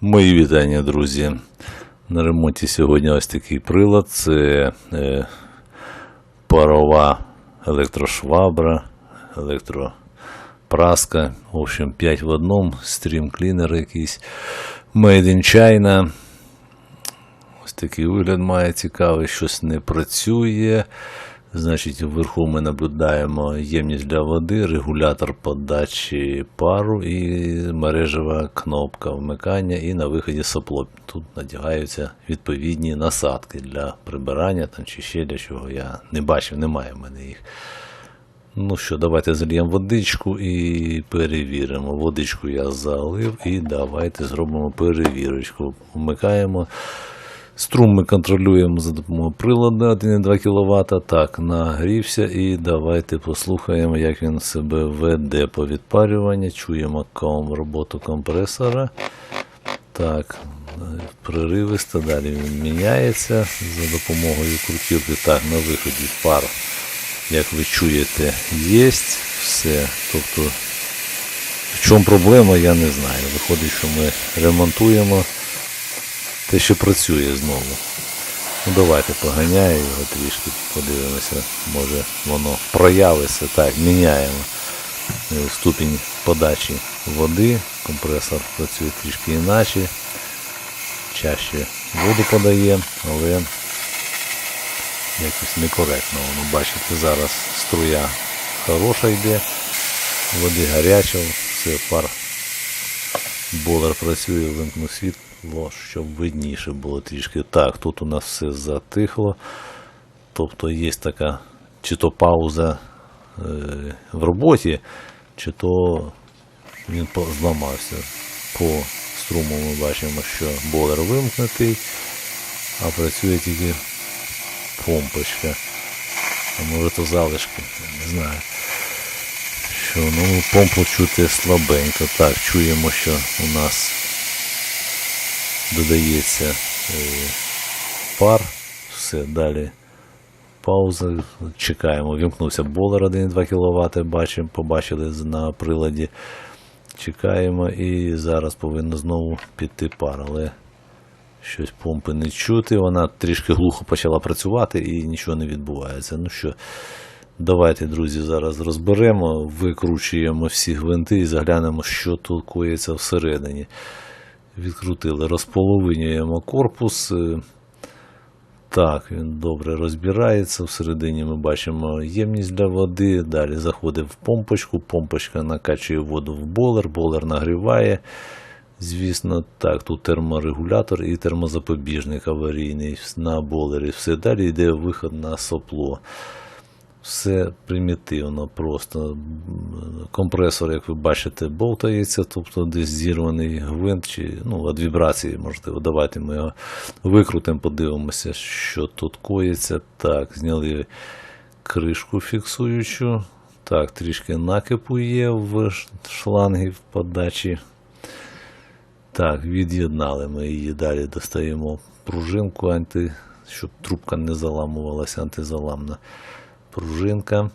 Мої вітання, друзі. На ремонті сьогодні ось такий прилад. Це е, парова електрошвабра, електропраска. В общем, 5 в одному, стрім клінер якийсь. Made in China. Ось такий вигляд має цікавий, щось не працює. Значить, вверху ми наблюдаємо ємність для води, регулятор подачі пару і мережева кнопка вмикання, і на виході сопло. Тут надягаються відповідні насадки для прибирання там, чи ще для чого. Я не бачив, немає в мене їх. Ну що, давайте зальємо водичку і перевіримо. Водичку я залив і давайте зробимо перевірочку. Вмикаємо. Струм ми контролюємо за допомогою приладу 1,2 кВт. Так, нагрівся і давайте послухаємо, як він себе веде по відпарюванню. Чуємо ком, роботу компресора. Так, приривисто, далі він міняється за допомогою крутілки. Так, на виході пар, як ви чуєте, є. Все. Тобто, в чому проблема, я не знаю. Виходить, що ми ремонтуємо те, що працює знову. Ну, давайте поганяю його трішки, подивимося, може воно проявиться. Так, міняємо е, ступінь подачі води. Компресор працює трішки іначе. Чаще воду подає, але якось некоректно. Воно, бачите, зараз струя хороша йде, води гаряча, все пар Болер працює, вимкнув світло, щоб видніше було трішки. Так, тут у нас все затихло. Тобто є така чи то пауза е, в роботі, чи то він зламався. По струму ми бачимо, що болер вимкнутий, а працює тільки помпочка. А може то залишки, не знаю що ну, помпу чути слабенько. Так, чуємо, що у нас додається е, пар. Все, далі пауза. Чекаємо. Вімкнувся болер 1,2 кВт, бачимо, побачили на приладі. Чекаємо і зараз повинно знову піти пар, але щось помпи не чути. Вона трішки глухо почала працювати і нічого не відбувається. Ну що, Давайте, друзі, зараз розберемо, викручуємо всі гвинти і заглянемо, що тут коїться всередині. Відкрутили, розполовинюємо корпус. Е, Так, він добре розбирається. Всередині ми бачимо ємність для води. Далі заходить в помпочку, помпочка накачує воду в болер, болер нагріває. Звісно, так, тут терморегулятор і термозапобіжник аварійний на болері. Все далі йде виход на сопло. Все примітивно, просто компресор, як ви бачите, болтається, тобто десь зірваний гвинт, чи ну, від вібрації, можливо. Давайте ми його викрутимо, подивимося, що тут коїться. Так, зняли кришку фіксуючу. Так, трішки накипу є в ш- шлангі в подачі. Так, від'єднали ми її. Далі достаємо пружинку, анти, щоб трубка не заламувалася, антизаламна пружинка.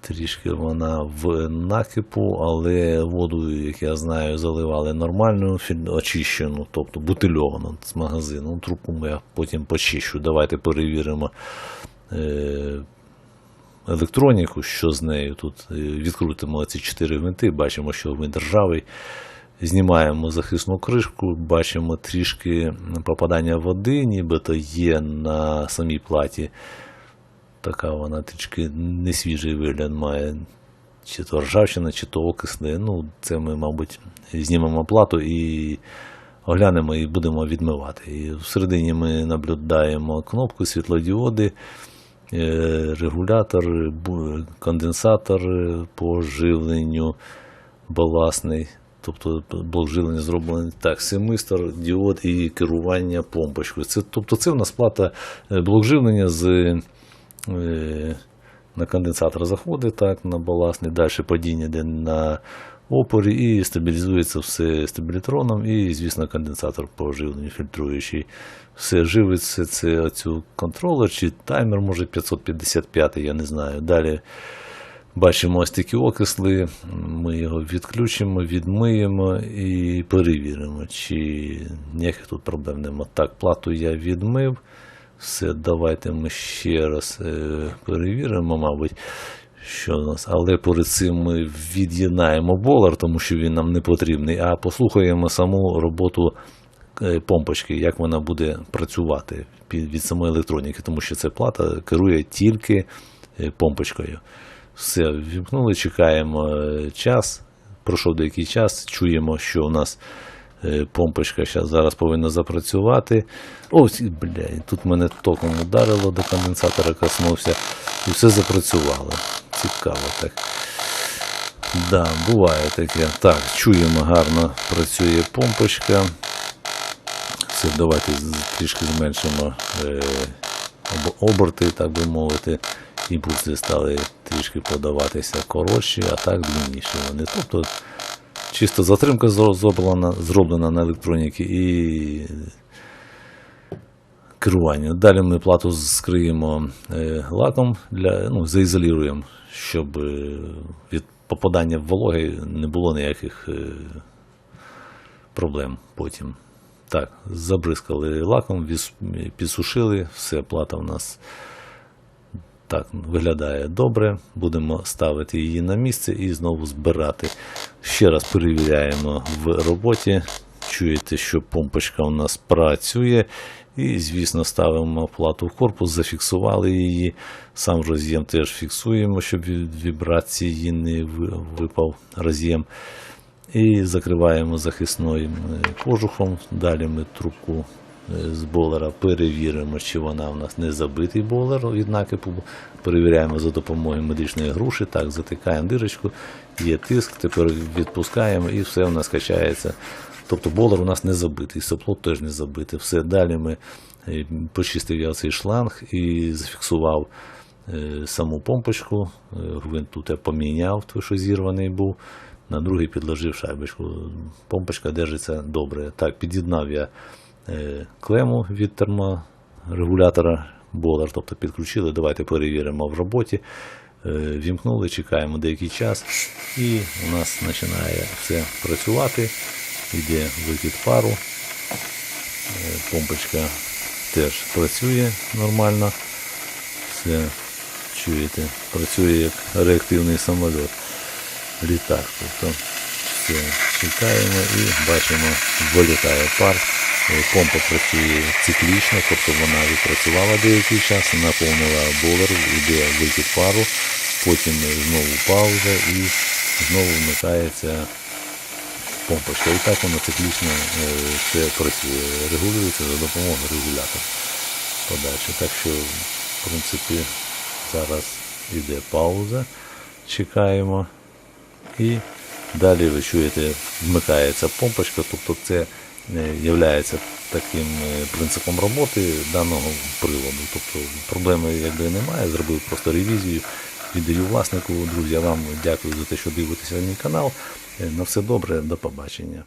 Трішки вона в накипу, але воду, як я знаю, заливали нормальну, очищену, тобто бутильовану з магазину. Ну, Трубку я потім почищу. Давайте перевіримо е, електроніку, що з нею. Тут е, відкрутимо ці чотири гвинти, бачимо, що гвинт ржавий. Знімаємо захисну кришку, бачимо трішки попадання води, нібито є на самій платі. Така вона трішки несвіжий вигляд має. Чи то ржавчина, чи то окисне. Ну, це ми, мабуть, знімемо плату і оглянемо і будемо відмивати. І всередині ми наблюдаємо кнопку світлодіоди, е, регулятор, конденсатор по живленню баласний. Тобто блок живлення зроблений так, семистор, діод і керування помпочкою. Це, тобто це в нас плата е, блок живлення з на конденсатор заходить так, на баласний, далі падіння йде на опорі і стабілізується все стабілітроном, і, звісно, конденсатор по живленню фільтруючий. Все живиться, це оцю контролер чи таймер, може 555, я не знаю. Далі Бачимо ось такі окисли, ми його відключимо, відмиємо і перевіримо, чи ніяких тут проблем нема. Так, плату я відмив. Все, давайте ми ще раз е, перевіримо, мабуть, що у нас. Але перед цим ми від'єднаємо болар, тому що він нам не потрібний, а послухаємо саму роботу е, помпочки, як вона буде працювати від самої електроніки, тому що ця плата керує тільки е, помпочкою. Все, вімкнули, чекаємо час. Пройшов деякий час, чуємо, що у нас помпочка щас, зараз повинна запрацювати. Ось, і, бля, тут мене током ударило, до конденсатора коснувся, і все запрацювало. Цікаво так. Да, буває таке. Так, чуємо гарно працює помпочка. Все, давайте трішки зменшимо е, об- оберти, так би мовити. Імпульси стали трішки подаватися коротші, а так длинніші вони. Тобто чисто затримка зроблена, зроблена на електроніки і керування. Далі ми плату скриємо е, лаком, для, ну, заізолюємо, щоб е, від попадання в вологи не було ніяких е, проблем потім. Так, забризкали лаком, підсушили, все, плата у нас так виглядає добре. Будемо ставити її на місце і знову збирати. Ще раз перевіряємо в роботі. Чуєте, що помпочка у нас працює. І, звісно, ставимо плату в корпус, зафіксували її. Сам роз'єм теж фіксуємо, щоб від вібрації не випав роз'єм. І закриваємо захисним е, кожухом. Далі ми трубку е, з болера перевіримо, чи вона у нас не забитий болер від. Перевіряємо за допомогою медичної груші. Так, затикаємо дирочку, є тиск, тепер відпускаємо і все у нас качається. Тобто болер у нас не забитий, сопло теж не забите. Все далі ми е, почистив я цей шланг і зафіксував е, саму помпочку. Е, Гвинт тут я поміняв, той, що зірваний був. На другий підложив шайбочку. Помпочка держиться добре. Так, під'єднав я е, клему від терморегулятора болер, тобто підключили. Давайте перевіримо в роботі. Е, Вімкнули, чекаємо деякий час, і у нас починає все працювати. Йде викид пару. Е, Помпочка теж працює нормально. Все чуєте, працює як реактивний самоліт, літак. Тобто все чекаємо і бачимо, вилітає пар. Е, Помпа працює циклічно, тобто вона відпрацювала деякий час, наповнила болер, йде викид пару, потім знову пауза і знову вмикається помпочка. І так воно циклічно е, все працює, регулюється за допомогою регулятора подачі. Так що, в принципі, зараз йде пауза, чекаємо. І далі ви чуєте, вмикається помпочка, тобто це є таким е, принципом роботи даного приладу. Тобто проблеми якби немає, зробив просто ревізію. Віддаю власнику. Друзі, я вам дякую за те, що дивитеся мій канал. Е, На все добре, до побачення.